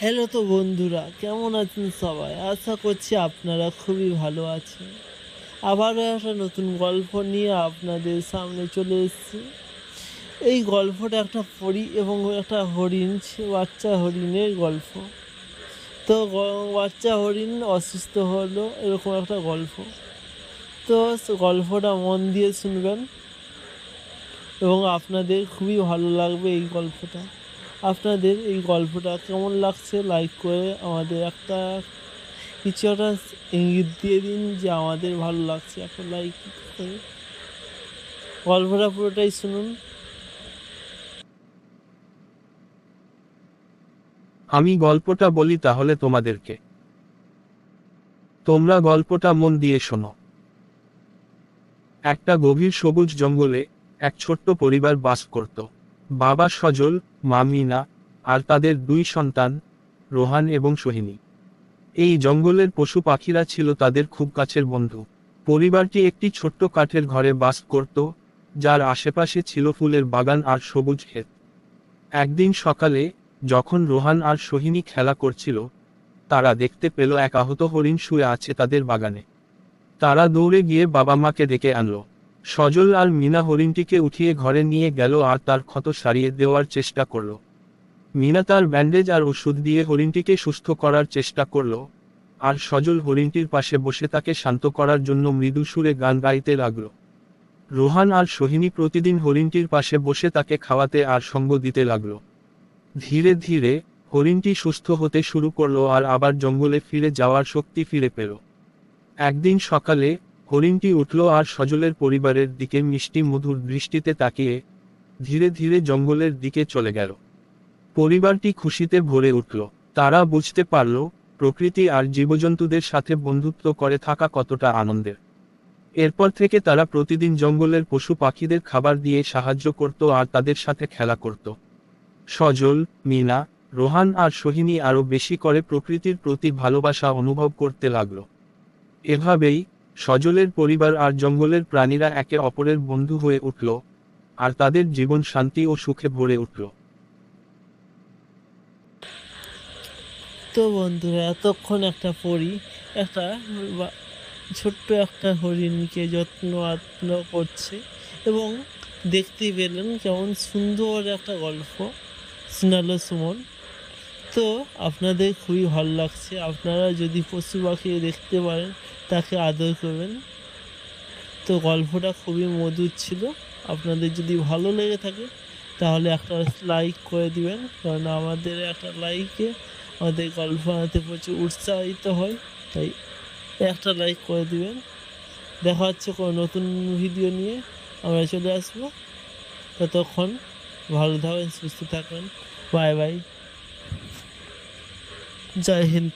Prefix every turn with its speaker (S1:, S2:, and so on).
S1: Hello তো বন্ধুরা, কেমন আছেন সবাই? আশা করছি আপনারা খুবই ভালো আছেন। আবারও একটা নতুন গল্প নিয়ে আপনাদের সামনে চলে এসেছি। এই গল্পটা একটা পরি এবং একটা হরিণ বাচ্চা হরিণের গল্প। তো বাচ্চা হরিণ অসুস্থ হলো, এরকম একটা গল্প। তো গল্পটা মন দিয়ে শুনবেন এবং আপনাদের খুবই ভালো লাগবে এই গল্পটা। আপনাদের এই গল্পটা কেমন লাগছে? লাইক করে আমাদের একটা কিছু একটা ইঙ্গিত দিয়ে দিন যে আমাদের ভালো লাগছে। একটা লাইক করে গল্পটা পুরোটাই শুনুন।
S2: আমি গল্পটা বলি তাহলে তোমাদেরকে। তোমরা গল্পটা মন দিয়ে শোনো। একটা গভীর সবুজ জঙ্গলে এক ছোট্ট পরিবার বাস করত। বাবা সজল মা মিনা আর তাদের দুই সন্তান, রোহান এবং সোহিনী। এই জঙ্গলের পশু পাখিরা ছিল তাদের খুব কাছের বন্ধু। পরিবারটি একটি ছোট্ট কাঠের ঘরে বাস করত, যার আশেপাশে ছিল ফুলের বাগান আর সবুজ ক্ষেত। একদিন সকালে, যখন রোহান আর সোহিনী খেলা করছিল, তারা দেখতে পেল এক আহত হরিণ শুয়ে আছে তাদের বাগানে। তারা দৌড়ে গিয়ে বাবা মাকে ডেকে আনলো। সজল আর মিনা হরিণটিকে উঠিয়ে ঘরে নিয়ে গেল আর তার ক্ষত সারিয়ে দেওয়ার চেষ্টা করল। মিনা তার ব্যান্ডেজ আর ওষুধ দিয়ে হরিণটিকে সুস্থ করার চেষ্টা করল। আর সজল হরিণটির পাশে বসে তাকে শান্ত করার জন্য মৃদু সুরে গান গাইতে লাগল। রোহান আর সোহিনী প্রতিদিন হরিণটির পাশে বসে তাকে খাওয়াতে আর সঙ্গ দিতে লাগল। ধীরে ধীরে হরিণটি সুস্থ হতে শুরু করল আর আবার জঙ্গলে ফিরে যাওয়ার শক্তি ফিরে পেল। একদিন সকালে হরিণটি উঠল আর সজলের পরিবারের দিকে মিষ্টি মধুর দৃষ্টিতে তাকিয়ে ধীরে ধীরে জঙ্গলের দিকে চলে গেল। পরিবারটি খুশিতে ভরে উঠল। তারা বুঝতে পারল, প্রকৃতি আর জীবজন্তুদের সাথে বন্ধুত্ব করে থাকা কতটা আনন্দের। এরপর থেকে তারা প্রতিদিন জঙ্গলের পশু পাখিদের খাবার দিয়ে সাহায্য করত আর তাদের সাথে খেলা করত। সজল, মিনা, রোহান আর সোহিনী আরও বেশি করে প্রকৃতির প্রতি ভালোবাসা অনুভব করতে লাগল। এভাবেই সজলের পরিবার আর জঙ্গলের প্রাণীরা একে অপরের বন্ধু হয়ে উঠল, আর তাদের জীবন শান্তি ও সুখে ভরে উঠল।
S1: তো বন্ধুরা, এতক্ষণ একটা পরি, একটা ছোট্ট একটা হরিণকে যত্ন আত্ম করছে, এবং দেখতে পেলেন কেমন সুন্দর একটা গল্প, শোনালো সুমন। তো আপনাদের খুবই ভালো লাগছে। আপনারা যদি পশু পাখি দেখতে পারেন, তাকে আদর করবেন। তো গল্পটা খুবই মধুর ছিল। আপনাদের যদি ভালো লেগে থাকে, তাহলে একটা লাইক করে দিবেন। কারণ আমাদের একটা লাইকে আমাদের গল্প বানাতে প্রচুর উৎসাহিত হয়। তাই একটা লাইক করে দিবেন। দেখা হচ্ছে কোনো নতুন ভিডিও নিয়ে। আমরা চলে আসব। ততক্ষণ ভালো থাকবেন, সুস্থ থাকবেন। Bye bye Jai Hind.